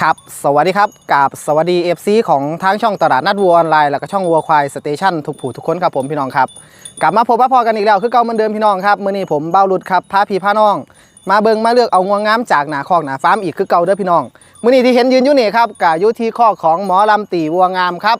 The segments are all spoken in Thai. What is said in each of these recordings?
ครับ สวัสดีครับกับสวัสดี FC ของทางช่องตลาดนัดวัวออนไลน์แล้วก็ช่องวัวควายสเตชันทุกผู้ทุกคนครับผมพี่น้องครับ กลับมาพบมาพอกันอีกแล้ว คือเก่าเหมือนเดิมพี่น้องครับ มื้อนี้ผมเบ้ารุดครับพาพี่พาน้อง มาเบิ่งมาเลือกเอางวงงามจากหนาคอกหนาฟาร์มอีกคือเก่าเด้อพี่น้อง มื้อนี้ที่เห็นยืนอยู่นี่ครับกะอยู่ที่คอกของหมอลำตีวัวงามครับ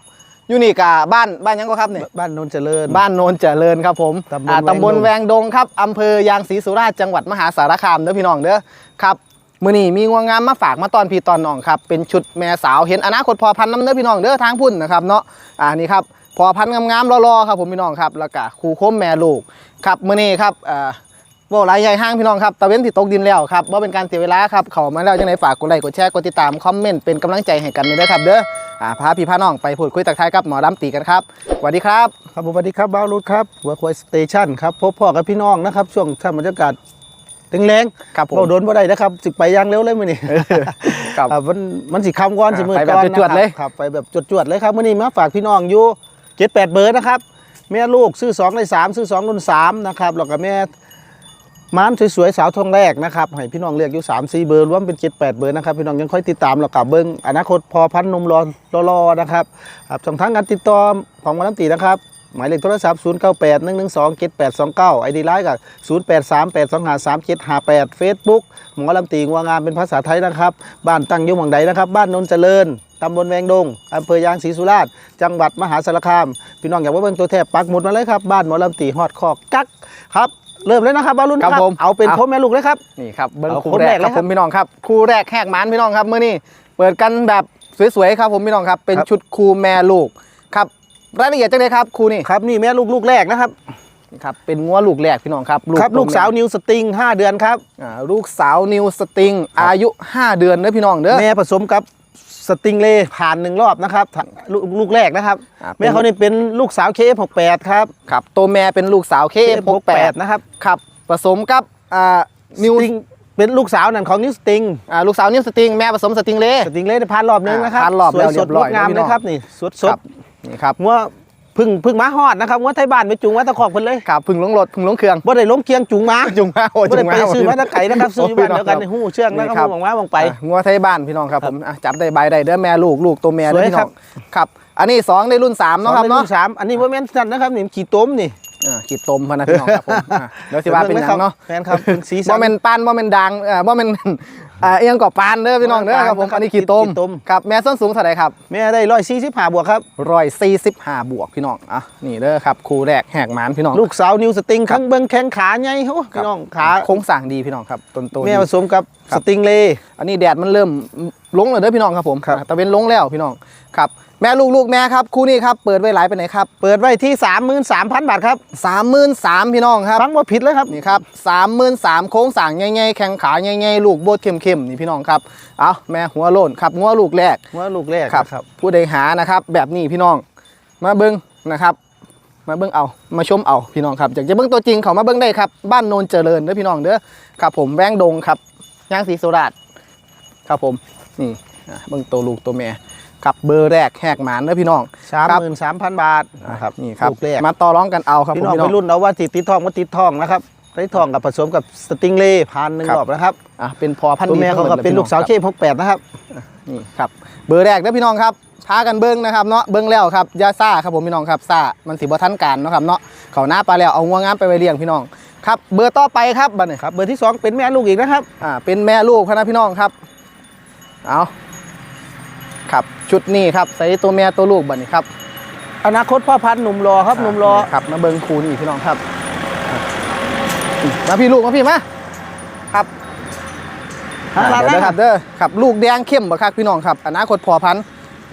อยู่นี่กะบ้านบ้านหยังก็ครับเนี่ยบ้านโนนเจริญ บ้านโนนเจริญครับผมตำบลอ่าแวงดงตำบลแวงดงครับอำเภอยางศรีสุราษฎร์จังหวัดมหาสารคามเด้อพี่น้องเด้อครับ มื้อนี้มีงวงงามมาฝากมาตอนพี่ตอนน้องครับเป็นชุดแม่สาวเห็นอนาคตพอพันน้ำเด้อพี่น้องเด้อทางพุ่นนะครับเนาะอ่านี่ครับพอพันงามๆรอๆครับผมพี่น้องครับแล้วก็คู่คมแม่ลูกครับมื้อนี้ครับอ่าบ่หลายใหญ่ห้างพี่น้องครับตะเว้นที่ตกดินแล้วครับบ่าเป็นการเสียเวลาครับเขามาแล้วจังไดฝากกดไลค์กดแชร์กดติดตามคอมเมนต์เป็นกำลังใจให้กันด้วยนะครับเด้ออ่าพาพี่พาน้องไปพูดคุยตักทายกับหมอลำตีกันครับสวัสดีครับครับผมสวัสดีครับบ้าวรุดครับหัวควายสเตชันครับพบพ่อกับพี่น้องนะครับช่วงท่านบรรยากาศ แรงๆครับผมเราโดนบ่ได้นะครับสิไปอย่างเร็วเลยมื้อนี้ครับอ่ามันมันสิคำก่อนอ่าสิมือไปแบบก่อนนะจวดๆเลยครับไปแบบจวดๆเลยครับมื้อนี้มาฝากพี่น้องอยู่7 8เบอร์นะครับแม่ลูกซื้อ2ใน3ซื้อ2รุ่น3นะครับแล้วก็แม่ม้านสวยๆสาวทองแรกนะครับให้พี่น้องเลือกอยู่3 4เบอร์รวมเป็น7 8เบอร์นะครับพี่น้องยังค่อยติดตามแล้วกับเบิ้งอนาคตพอพันธุ์นมรอรอๆนะครับครับช่องทางการติดต่อของหมาน้ำตีนะครับ หมายเลขโทรศัพท์ 0 9 8 1 1 2 7 8 2 9ไอดีไลน์กับ 0 8 3 8 2 5 3 7 5 8 Facebook หมอลำตีงัวงามเป็นภาษาไทยนะครับ บ้านตั้งอยุ่หมองใดนะครับ บ้านนนเจริญตำบลแวงดงอำเภอยางศรีสุราษฎร์จังหวัดมหาสารคาม พี่น้องอยากว่าเบิ่งตัวแทบปักหมุดมาเลยครับ บ้านหมอลำตีฮอดคอกกักครับ เริ่มเลยนะครับบอลลุนครับผมเอาเป็นเอาพ่อแม่ลูกเลยครับ นี่ครับเบิ้งเอาคู่คนแรแรกกครับเลยคผรับมพี่น้องครับคู่แรกแหกหมันพี่น้องครับเมื่อนี้เปิดกันแบบสวยๆครับผมพี่น้องครับเป็นครับ ชุดคู่แม่ลูกครับ รายละเอียดจังเลยครับคู่นี่ครับนี่แม่ลูกลูกแรกนะครับครับเป็นงัวลูกแรกพี่น้องครับครับตัลูกสาวแม่นิวสติง 5 เดือนครับอ่าลูกสาวนิวสติง อายุ 5 เดือนเด้อพี่น้องเด้อแม่ผสมกับสติงเล่ผ่านหนึ่งรอบนะครับลูกลูกแรกนะครับอ่าเป็นแม่เขานี่เป็นลูกสาวเคฟ68ครับครับตัวแม่เป็นลูกสาวเคฟหกแปดนะครับครับผสมกับอ่านิวสติงเป็นลูกสาวนั่นของนิวสติงอ่าลูกสาวนิวสติงแม่ผสมสติงเล่สติงเล่ได้ผ่านรอบนึงนะครับอ่าผ่านรอบสวยแล้วเรีสยดบร้งอยดงามนะพี่น้องนะครับนี่สดสคดรับ นี่ครับงัวพึ่งพึ่งม้าฮอดนะครับงัวไทยบ้านไปจุงวัดตะขอกเพิ่นเลยครับพึ่งลงรถพึ่งลงเครื่องบ่ได้ล้มเคียงจุงม้าจุงมาโอ้บ่จุได้งไปมาซื้อมาตะไก่นะครับซื้ออยู่บ้านเดียวกันในหู้เชื่องนะนี่คครัรับบหวังว่าหวังไปอะงัวไทยบ้านพี่น้องครับผมอะจับได้ใบได้เด้อแม่ลูกลูกตัวแม่สเด้วอยพี่น้ครัอบงครับ อันนี้สองในรุ่นสามเนาะครับสเนาะองในสามอันนี้บ่แม่นสั่นนะครับนี่ขี่ต้มนี่อ่าขีดตมพะนะพี่น้องครับผมอะเดี๋ยวสิว่าเป็นหยังเนาะแม่นครับเป็นสีสับ่แม่นปานบ่แม่นดังเอ่อบ่แม่น อ่าเอียงกว่าปานเด้อพี่น้องเด้อครับผมปานนะครับอันนี้ขีดตมขีดตมครับแม่ส้นสูงเท่าไหร่ครับแม่ได้145บวกครับ145บวกพี่น้องอะนี่เด้อครับคู่แรกแหกหมานพี่น้องลูกสาวนิวสติงข้างเบิ่งแข้งขาใหญ่โอ้ครัพี่บน้องขาโค้งสร้างดีพี่น้องครับต้นโตดีแม่ผสมกับครัสบติงเล่อันนี้แดดมันเริ่มลงแล้วเด้อพี่น้องครับผมครับตะเวนลงแล้วพี่น้องครับ แม่ลูกลูกแม่ครับคู่นี้ครับเปิดไว้หลายไปไหนครับเปิดไว้ที่33,000 บาทครับสามหมื่นสามพี่น้องครับฟังว่าผิดเลยครับนี่ครับสามหมื่นสามโค้งสั่งใหญ่ๆแข้งขาใหญ่ๆลูกโบดเข้มๆนี่พี่น้องครับเอาแม่หัวโล้นครับงัวลูกแรกว่าลูกแรกครับนะครับ ผู้ใดหานะครับ แบบนี้พี่น้อง มาเบิ้งนะครับมาเบิ้งเอามาชมเอาพี่น้องครับอยากจะเบิ้งตัวจริงเขามาเบิ้งได้ครับบ้านโนนเจริญเด้อพี่น้องเด้อครับผมแวงดงครับย่างศรีสุราษฎร์ครับผมนี่อะเบิ้งตัวลูกตัวแม่ ครับเบอร์แรกแหกหมานเด้อพี่น้อง33,000บาทนะครับนี่ครับลูกแรกมาต่อร้องกันเอาครับพี่ผมน้องพี่น้ไปองรุ่นเอาว่าติดติดทองว่าติดทองนะครับได้ทองกับผสมกับสติงเล่พันหนึ่งครับรอบนะครับอะเป็นพอพันธุ์ตัวดีแม่เขาทั้งหก็ดเป็นลูกสาวครับเคพกแปดนะครับนี่ครับเบอร์แรกนะพี่น้องครับพากันเบิ้งนะครับเนาะเบิ้งแล้วครับอยาซ่าครับผมพี่น้องครับซ่ามันสิบ่ทันการเนาะครับเนาะเขาหน้าปลาแล้วเอางัวงามไปไว้เลี้ยงพี่น้องครับเบอร์ต่อไปครับบัดนี้ครับเบอร์ที่สองเป็นแม่ลูกอีกนะครับอ่าเป็นแม่ลูกครับนะพี่น้องครับเอาครับ ชุดนี้ครับใส่ตัวแม่ตัวลูกบัดนี้ครับอนาคตพ่อพันธุ์หนุ่มรอครับหนุ่มรอครับมาเบิ้งคูนี่พี่น้องครับอะมาพี่ลูกมาพี่มาครับหาอ่าร้านเดี๋ยวนะนะคครัรับบเด้อครับลูกแดงเข้มบ่ครับพี่น้องครับ อนาคตพอพันธุ์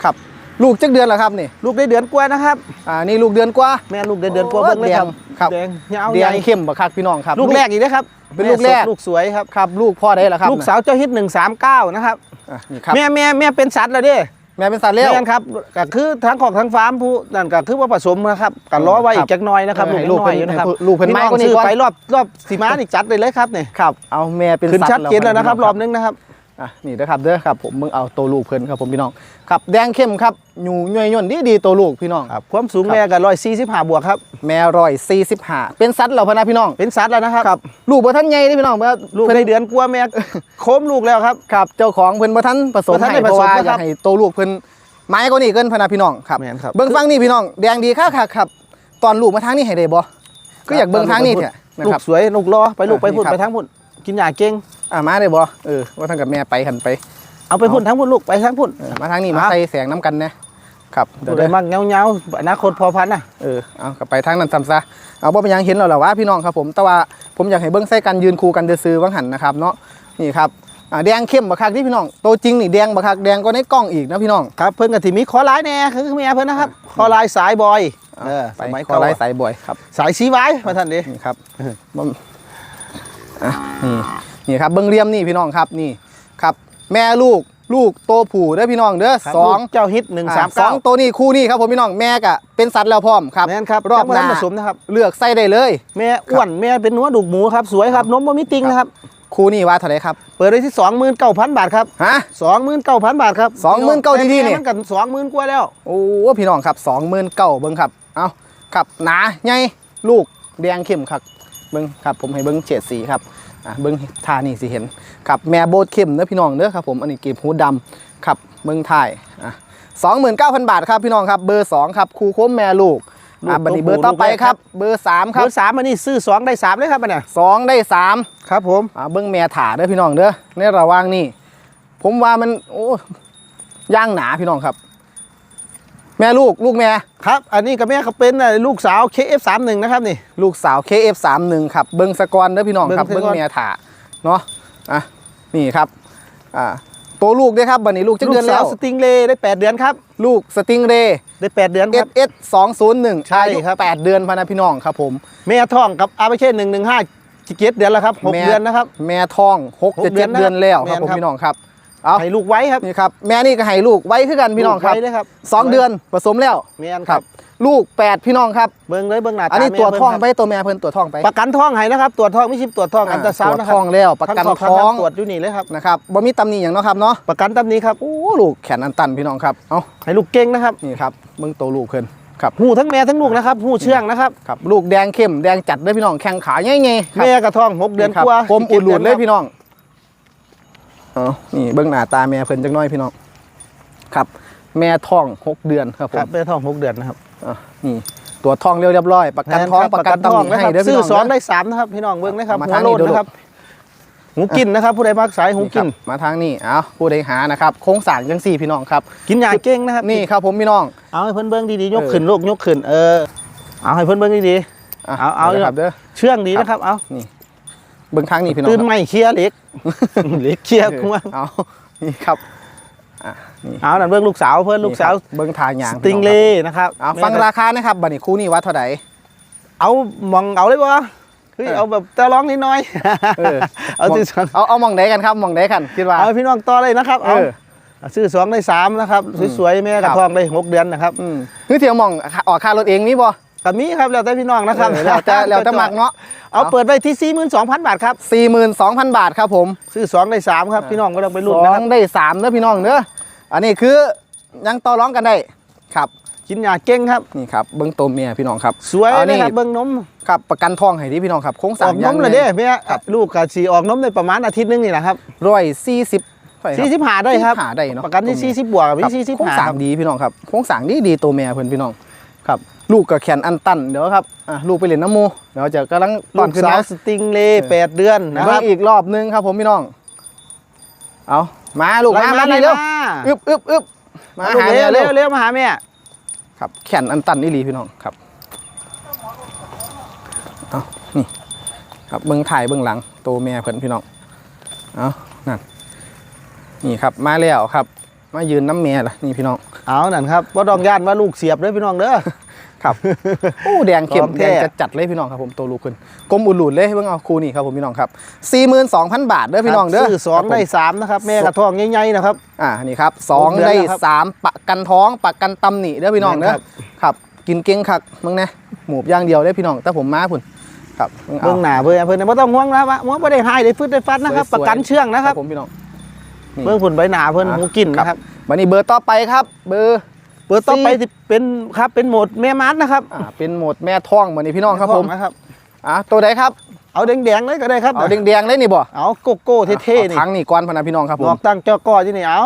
ครับ ลูกจักเดือนแล้วครับนี่ลูกได้เดือนกว่านะครับอ่านี่ลูกเดือนกว่าแม่ลูกได้เดือนกว่าเบิ้งเลยครับครับแดงยาวแดใหญ่งเข้มบ่ครับพี่น้องครับ ลูกแรกอีกนะครับเป็นลูกแรกม่สดลูกสวยครับครับ ลูกพ่อได้แล้วครับ ลูกสาวเจ้าฮิตหนึ่งสามเก้านะครับอะนี่ครับแม่แม่แม่เป็นสัตว์แล้วเด้ แม่เป็นสัตว์เลี้ยงแม่นครับก็คือทั้งของทั้งฟาร์มผู้นั่นก็คือว่าผสมนะครับกันล้อไว้อีครักบจักหน้อยนะครับเออลูกให้น้อยอยู่นะครับให้ลูกเพิ่นพี่ไม้น้องกว่านี้ซื้อก่อน ไปรอบรอบสีม้านี่จัดเลยเลยครับเนี่ยครับ เอาแม่เป็นขึ้นสัตว์ชัดเจนแล้วนะครับพี่รงอบนึงนะครับ อะนี่นะครับเด้อครับผมมึงเอาตัวลูกเพิ่นครับผมพี่น้องครับแดงเข้มครับหนูย่อยย่นดีดีๆตัวลูกพี่น้องครับความสูงครับแม่ก็ร้อยสี่สิบห้าบวกครับแม่ร้อยสี่สิบห้าเป็นสัตว์เหล่าพะนะพี่น้องเป็นสัตว์แล้วนะครับครับลูกบ่ทันใหญ่เด้อพี่น้องเพิ่นลูกเพิ่นได้เดือนกลัวาแม่โค้มลูกแล้วครับครับเจ้าของเพิ่นบ่ทันผสมบ่ทันให้ได้เพราะว่าผสมนะครับอยากให้ตัวลูกเพิ่นไม้ก็นี่เกินพะนะพี่น้องครับแม่นครับเบิ่งฟังนี่พี่น้องแดงดีค่ะค่ะครับตอนลูกมาทางนี้ให้ได้บ่ก็อยากเบิ่งทางนี้เถอะนะลูครักบสวยลูกรอไปลูกอะไปพุ่นนี่ครับไปทั้งพุ่นกินหญ้าเก่ง อ่ามาได้บ่เออว่าทางกับแม่ไปหันไป เอาไปพุ่นทั้งพุ่นลูกไปทั้งพุ่นเออมาทางนี้มาอะใส่แสงน้ำกันนะครับเดี๋ยวเลเด้ยอมักเงาเงาๆอนาคตพอพันธุ์นะเออเอากลับไปทางนั้นซ้ำซะเอาบ่เป็นหยังเห็นแล้วล่ะว่าพี่น้องครับผมแต่ว่าผมอยากให้เบิ่งใส่กันยืนคู่กันเดือซื้อๆวังหันนะครับเนาะนี่ครับอ่าแดงเข้มบักคักที่พี่น้องโตวจริงนี่แดงบักคักแดงก็ในกล้องอีกนะพี่น้องครับเพิ่นกับที่มีคอลายแน่คือแม่เพิ่นนะครับคอลายสายบอยเออไปสมัยขอเก่าไล่อะสายบ่อยครับ สายสีไว้มาท่านดินี่ครับบ่อะนี่ นี่ครับเบิ้งเรียมนี่พี่น้องครับนี่ครับ แม่ลูกลูกโตผู้เด้อพี่น้องเด้อครับสองลูกเจ้าฮิตหนึ่งสามสอเก้างตัวนี้คู่นี้ครับผมพี่น้องแม่กะเป็นสัตว์แล้วพร้อมครับแม่นครับรอบหน้าผสมนะครับเลือกไส้ได้เลย แม่อ้วนแม่เป็นเนื้อดุกหมูครับสวยครับนมบ่มีติงนะครับคู่นี้ว่าเท่าไหร่ครับ เปิดไว้ที่29,000บาทครับฮะ29,000บาทครับ29,000ดีๆนี่แม่มันกัน20,000กว่าแล้วโอ้พี่น้องครับสองหมื่นเก้าเบิ้งครับเอาครับหนาใหญ่ลูกแดงเข้มครับเบิ้งครับผมให้เบิ้งเฉดสีครับ อะเบิ้งท่านี่สิเห็นครับแม่โบดเข้มเด้อพี่น้องเด้อครับผมอันนี้เก็บหูดำครับเบิ้งถ่ายอะสองหมื่นเก้าพันบาทครับพี่น้องครับเบอร์สองครับครูโค้มแม่ลูกอะบัดนี้เบอร์ต่อไปครับ เบอร์สามคเบรับอร์สามอันนี้ซื้อสองได้สามเลยครับอันเนี้ยสองได้สามครับผมอะเบิ้งแม่ถ่าเด้อพี่น้องเด้อในระหว่างนี้ผมว่ามันโอ้ย่างหนาพี่น้องครับ แม่ลูกลูกแม่ครับ อันนี้กับแม่เขาเป็นน่ะลูกสาว KF31 นะครับนี่ ลูกสาว KF31 ครับเบิ้งสกอนเด้อพี่น้องครับเบิ่เบิ้งงสกอนเมียถาเนาะอะนี่ครับอ่าตัวลูกด้วยครับบัดนี้ลูกจะลูเดือกนสาแล้ววสติงเลย์ได้ 8 เดือนครับ ลูกสติงเรย์ได้ 8 เดือนครับ SS 201ใช่อายุครับ8เดือนพะนะพี่น้องครับผมแม่ท้องกับอาไปเช่หนึ่งหนึ่งห้าเจ็ดเดือนแล้วครับหกแม่เดือนนะครับแม่ท้อง6หก7เดือนนะเดือนแล้วครับแม่นผมครับพี่น้องครับ เอาให้ลูกไว้ครับนี่ครับแม่นี่ก็ให้ลูกไว้คือกันพี่น้องครับลูกไว้เลยครับสองเดือนผสมแล้วแม่นครับ ลูก8พี่น้องครับเบิ่งเลยเบิ่งหน้าอันนี้แม่ตัวเบิ่ท้องครับไปตัวแม่เพิ่นตัวท้องไป ประกันท้องให้นะครับตรวจท้องไม่ใช่ตรวจท้องอันตราซาวน์ตรวจนะครับท้องแล้วประกันทั้สท้องตรวจอยู่นี่เลยครับนะครับบ่มีตำหนิอย่างเนาะครับเนาะประกันตำนี้ครับโอ้ลูกแขนอันตันพี่น้องครับเอาให้ลูกเก่งนะครับนี่ครับเบิ่งโตวลูกเพิ่นครับหูทั้งแม่ทั้งลูกนะครับหูเชื่องนะครับครับลูกแดงเข้มแดงจัดเลยพี่น้องแข้งขาใหญ่ๆครับแม่กระท้องหกเดือนครับกว่าผมอุดหลุดเลยจ็พี่น้อง เอานี่เบิ่งหน้าตาแม่เพิ่นจักหน้อยพี่น้องครับ แม่ท้องหกเดือนครับผครับมแม่ท้องหกเดือนนะครับอะนี่ตัวท้องเรียบร้อย ประกันท้องแม่ประกันท้ตำหองนินะคให้รับเด้อพี่ซื้อน้อง สองเด้ได้อสามนะครับพี่น้องเบิ่งนะครับเอามาหัวทางโลนี้ดดู นะครับหูกินนะครับ ผู้ใดมักสายหูกินครับมาทางนี้เอาผู้ใดหานะครับโค้งสร้างจังสี่พี่น้องครับกินยาเก่งนะครับนี่ครับผมพี่น้อง เอาให้เพิ่นเบิ้งดีๆยกเออ ขึ้นลูกยกขึ้น เออ เอาให้เพิ่นเบิ้งดีะเอาเอา ดี๋ยวนะครับเด้อ ๆเชื่องดีนะครับ เอา เบิ่งทางนี้พี่น้องตื่นครับไม่เคลียร์เหล็กเหล็กเคลียร์กูว่าเอานี่ครับอะนี่เอานั่นเบิ้งลูกสาวเพิ่นลูกสาวนี่ครับเบิ้งทางยางสติงเล่นะครับเอาฟังราคานะครับบัตรนี้คู่นี้วัดเท่าไหร่เอามองเอาเลยบ่คือเออเอาแบบตะร้องนิดหน่อยเออเอาซื้อสองเอาเอามองไหนกันครับมองไหนกันคิดว่าเอาพี่น้องต่อเลยนะครับเอเอาอซื้อสองได้สามนะครับสวยๆแม่กระครับทองได้หกเดือนนะครับอืมคือเที่ยวมองออกค่ารถเองนี่บ่ ก็มีครับแล้วแต่พี่น้องนะครับเออแล้วแต่แล้วแต่มักเนาะ เอาเปิดไว้ที่ 42,000 บาทครับ 42,000 บาทครับผมซื้อสองได้สามครับพี่น้องก็ต้องไปสรุ่นอนะครับงได้สามเด้อพี่น้องเด้ออันนี้คือยังต่อร้องกันได้ครับกินยาเก่งครับ นี่ครับเบิ้งตัวเมียพี่น้องครับสวยเอาเลยนี่ครับเบิ้งนมครับประกันทองให้ที่พี่น้องครับโค้งอสาอมกนยังมเลยเด้แม่ครับลูกกับสีออกนมในประมาณอาทิตย์หนึงนี่นะครับร้อยสี่สิบสี่สิบหาได้ครับหาได้เนาะประกันที่สี่สิบบวกกับครับที่สี่สิบโค้งหาสาคมรับดีพี่น้องครับโค้งสามดีดีตัวเมียเพื่อนพี่น้องครับ ลูกกับแขนอันตันเดี๋ยวครับอะลูกไปเล่นน้ำมูเดี๋ยวจะกำลังตลูอนกขึ้นสาวนะสติงเล่แปดเดือนนะคเบิ่รังบอีกรอบนึงครับ ผมพี่น้อง เอามาลูกมามาไล่นี่เร็วมาอึบอึบอึบมาลูกหาเร็แม่วเร็เร็ววเร็วมาหาแม่ครับแขนอันตันนี่ลีพี่น้องครับเอานี่ครับเบิ้งถ่ายเบิ้งหลังตัวแม่เพิ่นพี่น้องเอานั่นนี่ครับมาแล้วครับ มายืนน้ำแม่ล่ะนี่พี่น้อง เอานั่นครับว่าดองย่านว่าลูกเสียบเลยพี่น้องเด้อ ครับโอ้แดงเข้มของแดแท้งจะจัดเลยพี่น้องครับผมตัวลูกขึ้นกลมอุ่นหลุดเลยเบิ่งเอาครูนี่ครับผมพี่น้องครับ42,000 บาทเด้อพี่น้องเด้อซื้อสองได้สามนะครับแม่กระทองใหญ่ๆนะครับ อ่า นี่ครับสองหกเดือนได้แล้วครับสามประกันท้องประกันตำหนิเด้อพี่น้องแม่นเด้อครับ ครับ กินเก่งคักมึงนะหมูบอย่างเดียวเด้อพี่น้อง แต่ผมมาพุ่น ครับบิ่เอาเบื้องหน้าเพื่อนเพื่อนไม่ต้องห่วงนะว่าไม่ได้หายได้ฟืดได้ฟัดนะครับ สวยๆประกันเชื่องนะครับผมพี่น้อง นี่เบิ่งผลใบหนาเพิ่นอะหมูกินนะครับ วันนี้เบอร์ต่อไปครับ เบอร์ เปิดต่อไปสี่ที่เป็นครับเป็นโหมดแม่มัดนะครับอ่าเป็นโหมดแม่ท้องวันนี้พี่น้องครับผมนะครับอะตัวใดครับเอาแดงๆเลยก็ได้ครับเอาแดงๆเลยนี่บ่เอาโกโก้เท่ๆนี่อาทั้งนี่ก้อนพะนะพี่น้องครับผดมอกตั้งจอกอที่นี่เอา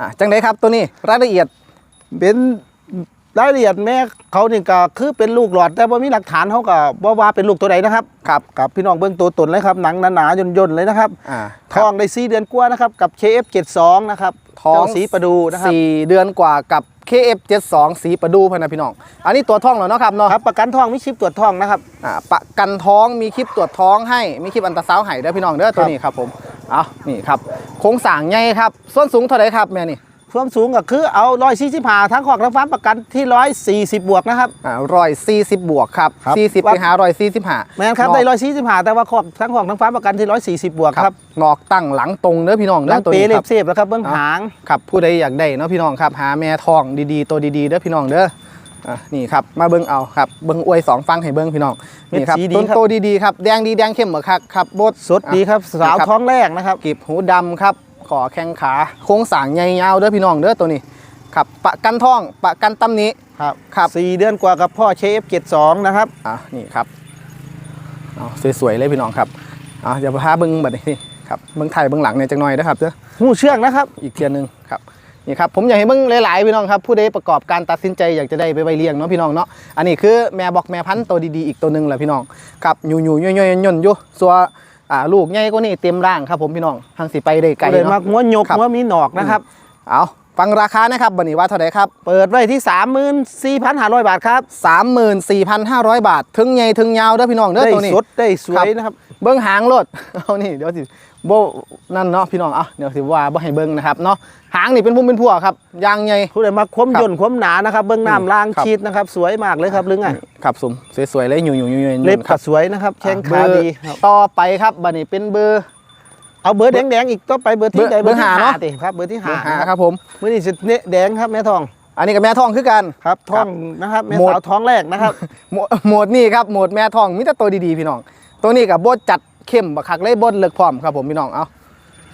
อะจังไดครับตัวนี้รายละเอียดเป็นรายละเอียดแม่เขานี่ก็คือเป็นลูกหลอด แต่ว่ามีหลักฐานเขาก็บ่ว่าเป็นลูกตัวใดนะครับครับกับพี่น้องเบื้องตัวตนเลยครับหนังหนาๆย่นๆเลยนะครับอ่าทองได้4เดือนกว่านะครับกับ KF72 นะครับท้องเจ้าสีประดูนะครับสี่เดือนกว่ากับ KF72 สีประดูพะนะพี่น้อง อันนี้ตัวท้องแล้วเนาะครับเนาะครับประกันทองมีชิปตรวจทองนะครับอ่าประกันท้องมีคลิปตรวจท้องให้มีคลิปอันตราซาวด์ให้เด้อพี่น้องเด้อตัวนี้ครับผมเอานี่ครับโครงสร้างใหญ่ครับส่วนสูงเท่าไหร่ครับแม่นี่ ความสูงก็คือเอา145ทั้งขอกทั้งฟ้าประกันที่140บวกนะครับอ่าร้อยสี่สิบบวกครับครับสี่สิบไปหาร้อยสี่สิบห้าแม่นครับได้145แต่ว่าขอกทั้งขอกทั้งฟ้าประกันที่140บวกคครัรับบนอกตั้งหลังตรงเด้อพี่น้องหเด้ลัองตัวเปนี้เล็ครับบเซฟแล้วครับเบื้องหางครับผู้ใดอยากได้เนาะพี่น้องครับหาแม่ทองดีๆตัวดีๆเด้อพี่น้องเด้ออะนี่ครับมาเบิ้งเอาครับเบิ้งอวยสองฟังให้เบิ้งพี่น้องนี่ครับเม็ดสีดีต้นครับโตดีๆครับแดงดีแดงเข้มเหมือนครับครับบดสดดีครับสาวครับท้องแรกนะครับกีบหูดำครับ ขอแข้งขาโค้งสร้างใหญ่ยาวเด้อพี่น้องเด้อตัวนี้ครับประกันท่องประกันตำหนี้ครับครับสี่เดือนกว่ากับพ่อเชฟ72นะครับอะนี่ครับเอาสวยๆเลยพี่น้องครับอะเดี๋ยวพาเบิ้งบัดนี้ครับเบิ้งไทยเบิ้งหลังเนี่ยจังหน่อยนะครับเด้อหูเชื่องนะครับ อีกเทียนหนึ่งครับนี่ครับผมอยากให้เบิ้งหลายๆพี่น้องครับผู้ใดประกอบการตัดสินใจอยากจะได้ไปไว้เลี้ยงเนาะพี่น้องเนาะอันนี้คือแม่บอกแม่พันธุ์ตัวดีๆอีกตัวหนึ่งแหละพี่น้องครับอยู่ๆย่อยๆย่นๆอยู่ส่วน อ่าลูกใหญ่กว่านี้เต็มร่างครับผมพี่น้องทางสิไปได้ไกลเลยมาเนาะหัวหยกครับหัวมีหนอกนะครับเอาฟังราคานะครับบันนี้ว่าเท่าไหร่ครับ เปิดไว้ที่ 34,500 บาทครับ 34,500 บาท ถึงใหญ่ถึงยาวเด้อพี่น้องเด้อได้ตัวนี้สดได้สวครัยบนะครับ เบิ้งหางรถเอานี่เดี๋ยวสิโบนั่นเนาะพี่น้องอะเดี๋ยวสิว่าบ่ให้เบิ้งนะครับเนาะหางนี่เป็นพุ่มเป็นพวกครับยางใหญ่ผู้ใดมาคว่ำครับย่นคว่ำหนานะครับเบื้องน้ำล่างครับชีดนะครับ สวยมากเลยครับลึงอะครับสมสวยๆเลยอยู่ๆๆๆเล็บครัก็สวยนะครับแข้งขาเบอร์ดีครับต่อไปครับบันนี้เป็นเบอร์เอาเบอร์แดงๆอีกก็ไปเบอร์ที่เบอร์ใดเบอร์ที่ห้าเนอะติครับเบอร์ที่เบอห้าร์หาครับผมเมื่อนี้สิเนแดงครับแม่ทอง อันนี้กับแม่ทองคือกันครับท้องนะครับแม่หมดสาวท้องแรกนะครับโหมดโหมดนี่ครับโหมดแม่ทองมีแต่ตัวดีๆพี่น้องตัวนี้กับบดจัด เข้มบักคักเลยบดเลิกพร้อมครับผมพี่น้องเอา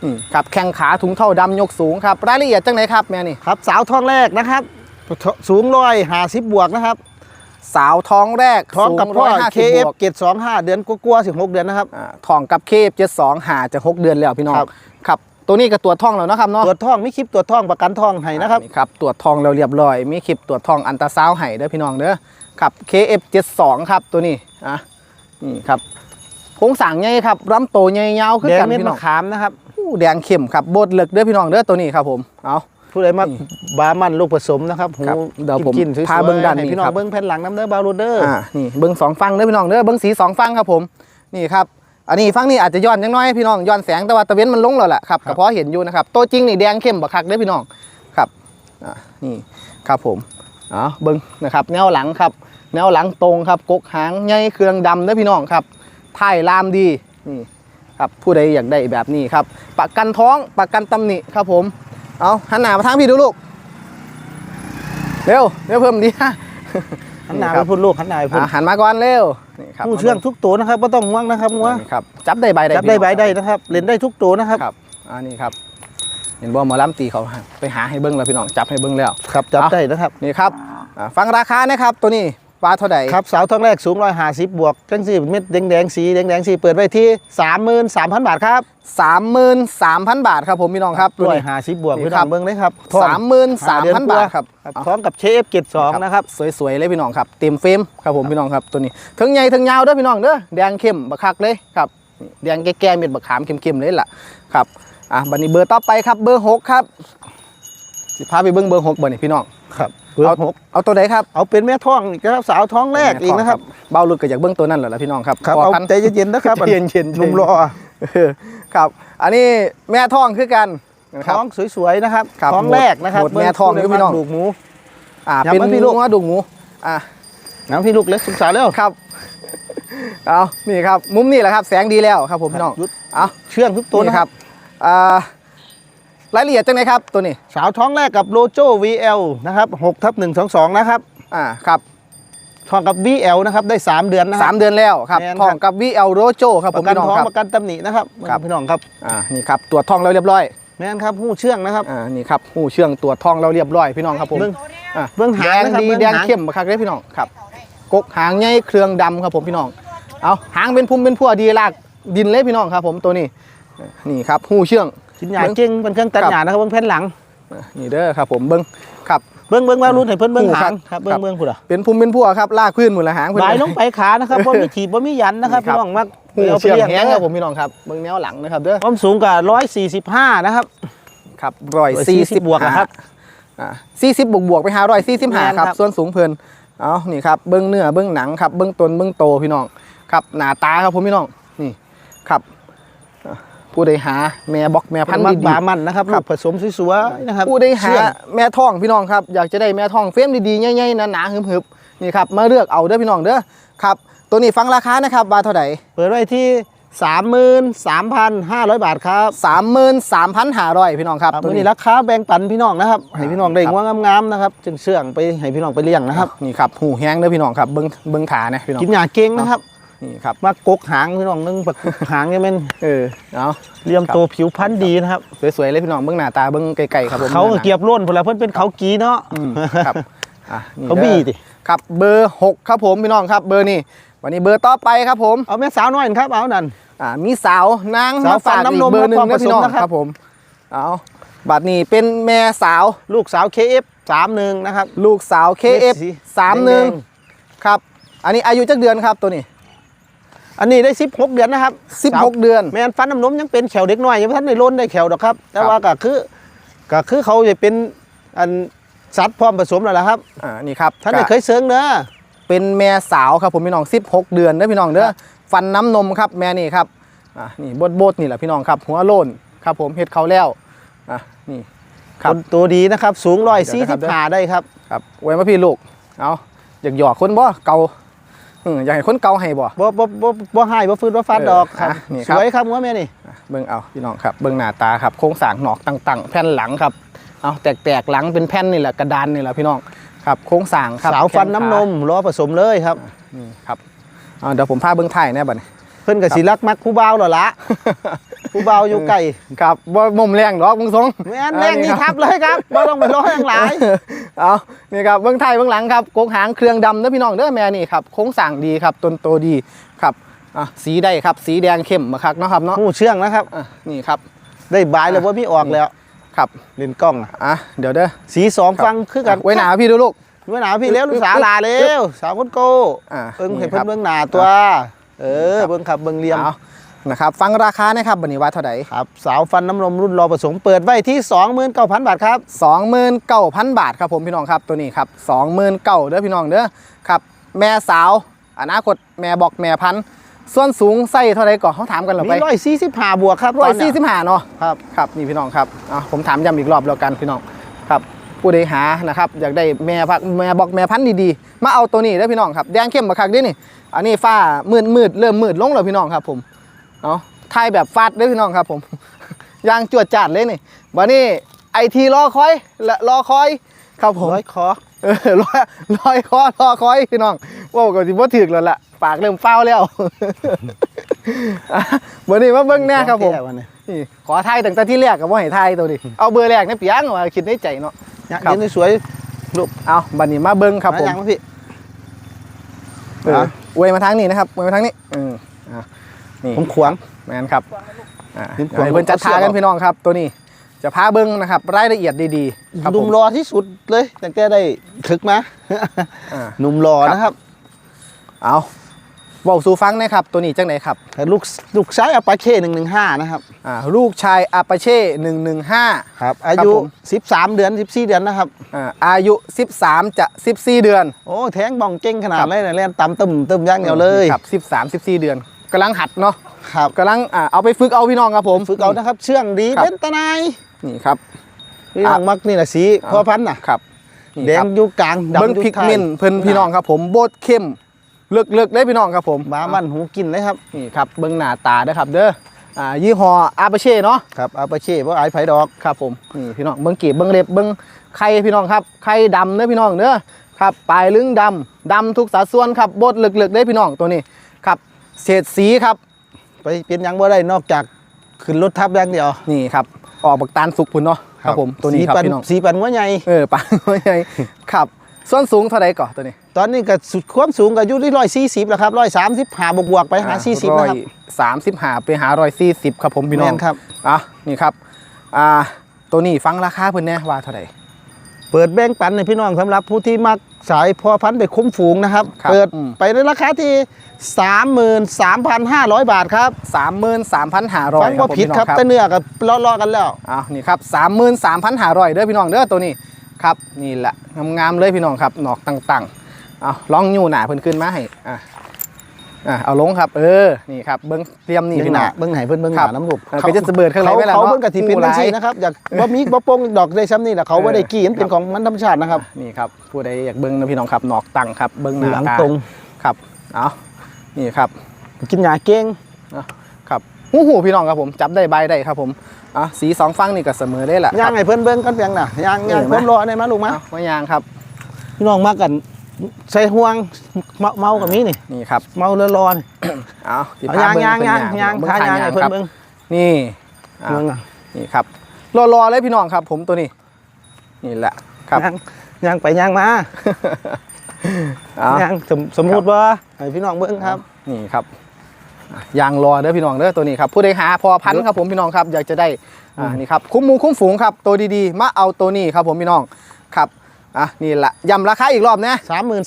นี่ครับแข้งขาถุงเท่าดำยกสูงครับรายละเอียดจังไหนครับแม่นี่ครับสาวท้องแรกนะครับ สูงร้อยห้าสิบบวกนะครับ สาวท้องแรกท้องกับพ่อสู150 KF บวกเกตสองห้าเดือนกลัวาๆสิบหกเดือนนะครับอ่าท้องกับเคฟเจ็ดสองหาจะหกเดือนแล้วพี่น้องครับครับตัวนี้กับตัวจท้องแล้วเนาะครับเนาะตรวจท้องมีคลิปตรวจท้องประกันท้องให้นะครับนี่ครับตรวจทองแล้วเรียบร้อยมีคลิปตรวจทองอันตราซาวด์ให้เด้อพี่น้องเด้อครับ KF72 ครับตัวนี้อะนี่ครับ โครงสร้างใหญ่ครับลำโตใหญ่ยาวคือแดงกันเม็ดพี่น้มะองขามนะครับอู้แดงเข้มครับโบดเลิกเด้อพี่น้องเด้อตัวนี้ครับผมเอา ผู้ใดมานี่บามันลูกผสมนะครับหูครับเดี๋ยวผมกินๆสวยๆพาเบิ่งด้านนี้ให้พี่น้อครังบ เบิ้งแผ่นหลังน้ำเด้อบาลูเดอร์อ่านี่เบิ้งสองฟังเด้อพี่น้องเด้อเบิ้งสีสองฟังครับผมนี่ครับอันนี้ฟังนี่อาจจะย้อนจังน้อยพี่น้องย้อนแสงแต่ว่าตะเว้นมันลงแล้วแหละครับก็เพราะเห็นอยู่นะครับตัวจริงนี่แดงเข้มบักคักเด้อพี่น้องครับอ่านี่ครับผมเอาเบิ้งนะครับแนวหลังครับ แนวหลังตรงครับกกหางใหญ่เครื่องดำเด้อพี่น้องครับ ท้ายลามดีนี่ครับผู้ใดอยากได้แบบนี้ครับประกันท้องประกันตำหนิครับผมเอาหันหน้ามาทางพี่ดูลูกเร็วเร็วเพิ่มดีฮะหันหน้าคไปรับพุ่นลูกหันหน้าไปพุ่นอะหันมาก่อนเร็วนี่ครับผู้เชื่องทุกตัวนะครับไม่ต้องห่วงนะครับงัวนี่ครับจับได้ใบได้จับได้ใบได้นะครับเล่นได้ทุกตัวนะครับครับอันนี้ครับเห็นบ่หมอล้ำตีเขาไปหาให้เบิ้งแล้วพี่น้องจับให้เบิ้งแล้วครับจับเอาได้นะครับนี่ครับอ่าฟังราคานะครับตัวนี้ปลาเท่าใดครับสาวท้องแรกสูงร้อยห้าสิบบวกจังสีเม็ดแดงๆสีแดงๆสีเปิดไว้ที่สามหมื่นสามพันบาทครับสามหมื่นสามพันบาทครับผมพี่น้องครับตัวร้อยนี้ห้าสิบบวกนี่พี่คน้รัอบงเบิ้งเลยครับสามหมื่นสามพันบาทครับครับเอาพร้อมกับเชฟเกตสองนะครับสวยๆเลยพี่น้องครับเต็มเฟรมครับผมพี่น้องครับตัวนี้ถึงใหญ่ถึงยาวเด้อพี่น้องเด้อแดงเข้มบักคักเลยครับนี่แดงแก่ๆเม็ดบักขามเข้มๆเลยล่ะครับอะบัดนี้เบอร์ต่อไปครับเบอร์หกครับสิพาไปเบิ้งเบอร์หกบัดนี้พี่น้องครับ เบอร์เอาหกเอาตัวไหนครับเอาเป็นแม่ท้องอีกนะครับสาวท้องแรกอีกนะครับเบาลุดก็อยากเบิ้งตัวนั่นแหละล่ะพี่น้องครับครับพอเอาพันใจเย็นๆนะครับใจเย็นๆหนุ่มรอเออครับ อันนี้แม่ท้องคือกันนะครับท้องสวยๆนะครับครับท้องแรกนะครับหมดแม่ท้องเบิ่อยู่พี่น้องดูกหมูอ่าอย่าเป็นมาพี่ลูกงัวดุกหมูอ่าน้ำพี่ลูกเล็กศึกษาแล้วครับเอานี่ครับมุมนี่แหละครับ แสงดีแล้วครับผมพี่น้องหยุดเอาเชื่องทุกตัวนี่นะคครัรับบอ่า รายละเอียดจังไหนครับตัวนี้สาวท้องแรกกับโลโจ VL นะครับ6ทับ122 นะครับ อ่าครับท้องกับ VL นะครับได้ 3 เดือนนะคสารับ มเดือนแล้วครับแม่นครับท้องกับ VL Rojo ครับปผมระกันพี่น้องท้องครับ ประกันตำหนินะครับครับ พี่น้องครับอ่านี่ครับตรวจท้องแล้วเรียบร้อยแม่นครับหูเชื่องนะครับ อ่านี่ครับหูเชื่องตัวจทองเราเรียบร้อยพี่น้องครับผมเบิ่ง อะเบิ่งหางแดงนะครับดีเบิ่งแดงหางเข้มบักคักเด้อพี่น้องครับกกหางใหญ่เครื่องดำครับผมพี่น้องเอาหางเป็นพุ่มเป็นพัวดีลากดินเลยพี่น้องครับ ผมตัวนี้นี่ครับหูเชื่อง กินหญ้าเก่งเป็นเครื่องตัดครับหญ้านะครับเบิ่งแผ่นหลังอะนี่เด้อครับ ผมเบิ้งครับเบิ่งเบิ่งว่ารุ่นให้เพิ่นเบิ่งหูหาครังบครับเบิ่ครังบเบิ่งพุ่นอะเป็นพุ่มเป็นพัวครับลากพื้นหมดละหางเพิ่นบายลงไปขานะครับบ่มีถีบบ่มียันนะครับนี่ครับพี่น้องมักหูเอาไปเชื่องเลี้ยงแห้งนะคครัรับบผมพี่น้องครับเบิ้งแนวหลังนะครับเด้อความสูงกับ145นะครับครับร้อยสี่สิบบวกอะครับอ่าสี่สิบบวกบวกๆไปหาร้อยสี่สิบห้าแม่นครับครับ ส่วนสูงเพิ่นเอานี่ครับเบิ้งเนื้อเบิ้งหนังครับเบิ้งตนเบิ้งโตพี่น้องครับหน้าตาครับผมพี่น้องนี่ครับอ่า ผู้ใดหาแม่บอกแม่พัพันนธุ์มักดี บามันนะครับครัลูบกผสมสวยๆนะครับๆผู้ใดหาเชื่องแม่ท้องพี่น้องครับอยากจะได้แม่ท้องเฟรมดีๆใหญ่ๆหนาๆหึบๆนี่ครับมาเลือกเอาเด้อพี่น้องเด้อครับ ตัวนี้ฟังราคานะครับบาทเท่าไหร่เปิดไว้ที่ 33,500 บาทครับสามหมื่นสามพันห้าร้อยพี่น้องครับ ครับตัววันนี้นี้ราคาแบ่งปันพี่น้องนะครับ ให้พี่น้องได้ครับ งวงามๆนะครับ จึงเชื่องไปให้พี่น้องไปเลี้ยงนะครับนี่ครับหูแห้งเด้อพี่น้องครับเบิ้งเบิ้งขานะพี่น้อง กินหญ้าเก่งนะครับ นี่ครับมากกหางพี่น้องนึงปักหางเนี่ยมันเออเอาเลี่ยมโตผิวพันธุ์ดีนะครับสวยๆเลยพี่น้องเบิ้งหน้าตาเบิ้งไกลๆครับผมเขาก็เกียบล้นพอแล้วเพิ่นเป็นเขากีเนาะอืมครับอะนี่เขาบี้ดิครับเบอร์หกครับผมพี่น้องครับ เบอร์นี่วันนี้เบอร์ต่อไปครับผมเอาแม่สาวน้อยนะครับเอานั่นอ่ามีสาวนางสาวมาฝากฟันน้ำอีนกมเบอร์หนึ่งครับนะพี่น้องความผสมนะครับครับผมเอาบัตรนี้เป็นแม่สาวลูกสาว KF 31นะครับ ลูกสาว KF สีสามหแดนึ่งงครับ อันนี้อายุจักเดือนครับตัวนี้ อันนี้ได้16เดือนนะครับ16 เดือน แม่นฟันน้ำนมยังเป็นแขวเด็กน้อยยังบ่ทันได้ล้นได้แขวดอกครับ แต่ครับว่าก็คือก็คือเขาจะเป็นอันสัตว์พร้อมผสมแล้วล่ะครับอ่านี่ครับท่านได้ก็เคยเสิร์งเด้อเป็นแม่สาวครับผมพี่น้อง 16 เดือนเด้อพี่น้องเด้อฟันน้ำนมครับแม่นี่ครับอ่านี่บดๆนี่แหละพี่น้องครับ หัวโลนครับผมเฮ็ดเขาแล้วอะนี่ครับคนตัวดีนะครับ สูงร้อยเดี๋สี่ยวนะครัสิบบห้าได้ครับครับไว้มาพี่ลูกเอาอยากหยอกคนบ่เกา อืมอยากให้คนเกาให้บ่บ่บ่บ่บ่ให้บ่ฟื้นบ่ฟันดอกครับเอออะนี่คสรับวยครับหัวแม่นี่อะเบิ่งเอาพี่น้องครับเบิ่งหน้าตาครับโครงสร้างหนอกต่างๆ แผ่นหลังครับเอาแตกๆหลังเป็นแผ่นนี่แหละกระดานนี่แหละพี่น้องครับโครงสร้างครับสาวฟันน้ำนแขขมรอผสมเลยครับนี่ครับเอาเดี๋ยวผมพาเบิ่งไทยแน่บัดนี้เพิ่นก็สิรักมักผู้บ่าวแล้วล่ะ ผู้บ่าวอยู่ใกล้ครับบ่มุมแรงดอกมึงทรงแม่นแรงนี่ทับเลยครับบ่ต้องไปรออย่างหลายเอานี่ครับเบื้องไทยเบื้องหลังครับโกกหางเครื่องดำเด้อพี่น้องเด้อแม่นี่ครับโค้งสั่งดีครับต้นโตดีครับอะสีได้ครับ สีแดงเข้มมาคักเนาะครับเนาะหูเชื่องนะครับอะนี่ครับ ได้บายแล้วบ่มีออกแล้วครับเล่นกล้องอะอะเดี๋ยวเด้อสีสองฟังคือกันไว้หนาพี่ดูลูกไว้หนาพี่แล้วลูกสาวลาเร็วสาวคนโกอะเบิ่งให้นี่คเพิ่รันเบิ่งหน้าตัว เออเบิ่งครับเบิ่งเหลี่ยมเอา นะครับฟังราคานะครับบันนี้ว่าเท่าไหร่ครับสาวฟันน้ำนมรุ่นรอผสมเปิดไว้ที่ 29,000 บาทครับสองหมื่นเก้าพันบาทครับผมพี่น้องครับตัวนี้ครับสองหมื่นเก้าเด้อพี่น้องเด้อครับแม่สาวอนาคตแม่บอกแม่พันธุ์ส่วนสูงไส้เท่าไหร่ก่อนเขาถามกันเหรอมีไปร้อยสี่สิบห้าบวกครับร้อยตนสี่เนี้สิบห้าเนาะครับครับนี่พี่น้องครับอะผมถามย้ำอีกรอบแล้วกันพี่น้องครับผู้ใดหานะครับอยากได้แม่พักแม่บอกแม่พันธุ์ดีๆ มาเอาตัวนี้ได้อพี่น้องครับแดงเข้มมาคักเด้นี่ อันนี้ฟ้ามืดมืดๆเริ่มมืดลงแล้วพี่น้องครับผม เอาถ่ายแบบฟาดเด้อพี่น้องครับผม ยางจวดจัดเลยนี่วันนี้ไอทีรอคอยและรอคอย ครับผมร้อยคอเออรอยรอยคอรอคอยพี่น้องว่าก็สิบ่ถึกแล้วล่ะปากเริ่มเฝ้าวแล้วอะวันนี้มาเบิ่งแน่ครับผมแท้วันนี้นี่ขอทายตั้งแต่ที่แรกกับว่าให้ทายตัวดิเอาเบอร์แรกนี่เปียงว่าคิดในใจเนาะเนี่ยครับยืนสวยๆลูกเอาบัดนี้มาเบิ้งครับผมหายังพี่เอออวยมาทางนี้นะครับอวยมาทางนี้อืมอะ นี่ผมขวางแมนครับอ่าผมเดี๋ยวให้เพิ่นจัดทากันพี่น้องครับ ตัวนี้จะพาเบิ้งนะครับรายละเอียดดีๆครับหผนุ่มม รอที่สุดเลยตั้งแต่ได้ถึกมาอ่า หนุ่มรอนะครับเอาบอกสู่ฟังนะครับตัวนี้จังไหนครับแต่ลูกลูกซ้ายอปาเช่หนึ่งหนึ่งห้านะครับอ่าลูกชายอาปาเช่หนึ่งหนึ่งห้าครับ อายุ ผม 13 เดือน 14 เดือนนะครับ อ่าอายุ 13 จะ 14 เดือน โอ้แทงบ้องเก่งขนาครัดบเลยนะเล่นตำตึมตึมย่างเดียวเลย ครับ13 14 เดือน กำลังหัดเนาะครับกำลังอ่าเอาไปฝึกเอาพี่น้องครับผมฝึกเอานะครับ เชื่องดีครับเป็นตะนายนี่ครับพี่น้องมักนี่แหละสีอ่าพ่อพันธุ์น่ะครับนี่แดคงรับอยู่กลางดำเบิ้งอยู่พริกท้ายเมนเพิ่นพี่น้องครับผมโบดเข้มเลือกเลือกได้พี่น้องครับผมบามันหูกินเลยครับนี่ครับเบิ้งหน้าตาเด้อครับเด้ออ่ายี่ห้ออาปาเช่เนาะครับอาปาเช่เพราะไอ้ไผ่ดอกครับผมนี่พี่น้องเบิ้งกีบเบิ้งเล็บเบิ้งไข่พี่น้องครับไข่ดำเด้อพี่น้องเด้อครับปลายลึงดำดำทุกสัดส่วนครับโบดเลือกเลือกได้พี่น้องตัวนี้ครับ เศษสีครับ ไปเป็นหยังบ่ได้นอกจากขึ้นรถทับอย่างเดียว นี่ครับ ออกบักตาลสุกพุ่นเนาะครับผมตัวนี้ครับสีปัพี่น้องสีปันหัวใหญ่เออปังว่าไงครับส่วนสูงเท่าไหร่ก่อนตัวนี้ ตอนนี้ก็สุดความสูงก็อยู่ที่ร้อยสี่สิบแล้วครับร้อยสามสิบหาบวกๆไปหาสี่สิบนะครับสามสิบหาไปหาร้อยสี่สิบครับผมพี่น้องแม่นครับอะนี่ครับอ่าตัวนี้ฟังราคาเพิ่นแน่ว่าเท่าไหร่เปิดแบ่งปันในพี่น้องสำหรับผู้ที่มัก สายพอพันธุ์ไปคุ้มฝูงนะครับ ครับเปิดอืม ไปในราคาที่ 33,500 บาทครับสามหมื่นสามพันหาร้อยฟังว่าผิดครับแต่เนื้อกับเลาะๆกันแล้ว อ้าวนี่ครับสามหมื่นสามพันหาร้อยเด้อพี่น้องเด้อตัวนี้ครับนี่แหละงามๆเลยพี่น้องครับหนอกต่างๆเอาลองอยู่หนาเพิ่นขึ้นมาให้อะ อะเอาลงครับ เออ นี่ครับ เบิ้งเตรียมนี่เบิ้งพี่หน้อน้างเบิ้งไหนเพิ่นเบิ้งหครัน้าบน้ำลูกเออก็จะเบิดข้างในไว้แหละเขาเนาะเบิ้งกะทิเป็นงูหจัลายงซี่นะครับอยากบ่มีบ่โป่งดอกได้ซ้ำนี่แหละเขาบ่ได้กี้มันเป็นของมันธรรมชาตินะครับ นี่ครับผู้ใดอยากเบิ้งนะพี่น้องครับหนอกตังครับ เบิ้งหหลัน้างตาตรง ครับ เอานี่ครับ กินหญ้าเก่งครับหูหูพี่น้องครับผมจับได้ใบได้ครับผมอะสีสองฟังนี่ก็เสมอได้แหละย่างให้เพิ่นเบิ้งกันเพียงน่ะย่างย่างเออมาผมรอได้มาลูกมาเอามายางครับพี่น้องมากัน ใส่ห่วงเมาเมากับมีนี่ นี่ครับเมาเรือร้อนเอาสิเอาพย่างเบิ่ย่างเพิ่นย่างเบิ่ย่างเบิ่ทาย่างให้เพิ่นครับเบิ้งนี่อะเบิ้งอะนี่ครับรอๆเลยพี่น้องครับ ผมตัวนี้ นี่แหละครับย่างย่างไปย่างมาเอาย่างสมสมมุติว่าให้พี่น้องเบิ้งครับ นี่ครับอะยางรอเด้อพี่น้องเด้อตัวนี้ครับผู้ใดหาพอพันธุ์ครับผมพี่น้องครับอยากจะได้อ่านี่ครับคุ้มหมูคุ้มฝูงครับ ตัวดีๆ มาเอาตัวนี้ครับผมพี่น้องครับ อะนี่แหละย้ำราคาอีกรอบนะ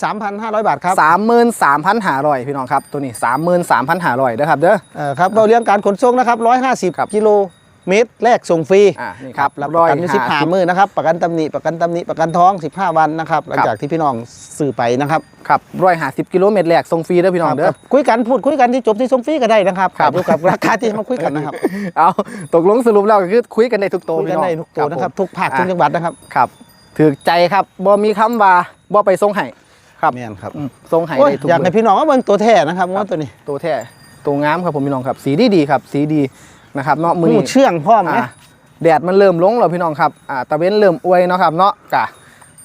33,500บาทครับสามหมื่นสามพันหาร้อยพี่น้องครับตัวนี้สามหมื่นสามพันหาร้อยเด้อครับเด้อเอ่อครับเราเรื่องการขนส่งนะครับครับ150กิโลเมตรแรกส่งฟรีอ่านี่ครับรับประกันอยู่15มื้อนะครับ ประกันตำหนิประกันตำหนิประกันท้อง 15 วันนะครับ หลังจากที่พี่น้องสื่อไปนะครับครับร้อยห้าสิบกิโลเมตรแรกส่งฟรีเด้อพี่น้องเด้อครับคุยกันพูดคุยกันที่จบที่ส่งฟรีก็ได้นะครับครับอยู่กับราคาที่มาคุยกันนะครับเอาตกลงสรุปแล้วก็คือคุยกันได้ทุกโตวคุยพี่กันน้องได้ทุกตัวนะครับผมทุกภาคทุกจังหวัดนะครับครับ ถือใจครับบ่มีคำว่าบ่ไปส่งให้ครับแม่นครับอืมส่งให้โอ้ยได้ทุกอยากเบให้อร์ พี่น้องว่าเบิ่งตัวแท้นะครับว่าตัวนี้ตัวแท้ตัวงามครับผมพี่น้องครับ สีดีดีๆครับ สีดีนะครับเนาะมือหมูนี้เชื่องพร้อมอ่านะแดดมันเริ่มลงแล้วพี่น้องครับอ่าตะเว้นเริ่มอวยเนาะครับเนาะกะ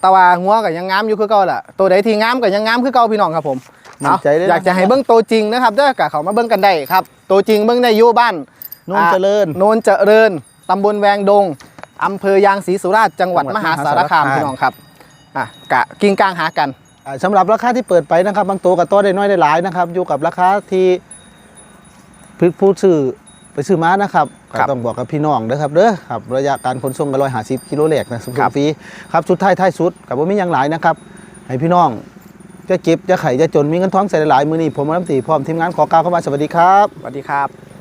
ตะวาหัวก็ยังงามอยู่คือเก่าแหละตัวใดที่งามก็ยังงามคือเก่าพี่น้องครับผมมั่นใจเลยนะอยากจะให้เบิ่งตัวจริงนะครับเด้อกะเขามาเบิ่งกันได้ครับตัวจริงเบิ่งได้อยู่บ้านโนนเจริญ โนนเจริญตำบลแวงดง อำเภอยางศรีสุราษฎร์จังหวัดจังหวัดมหาสารคามมหาสารคามพี่น้องครับอะกะกิ้งกลางหากัน อ่าสำหรับราคาที่เปิดไปนะครับบางตัวกับตัวได้น้อยได้หลายนะครับ อยู่กับราคาที่ผู้ผู้ซื้อไปซื้อมานะครับก็ครับต้องบอกกับพี่น้องนะครับเด้อครับระยะการขนส่งก็ร้อยหาสิบกิโลแรกนะส่งครับ ฟรีครับสุดท้ายท้ายสุดกับว่ามีอย่างหลายนะครับ ให้พี่น้องจะเก็บจะไข่จะจนมีเงินท้องใส่หลายๆมือนี้ผมมาลำตีพร้อมทีมงานขอกล่าวเข้ามาสวัสดีครับ สวัสดีครับ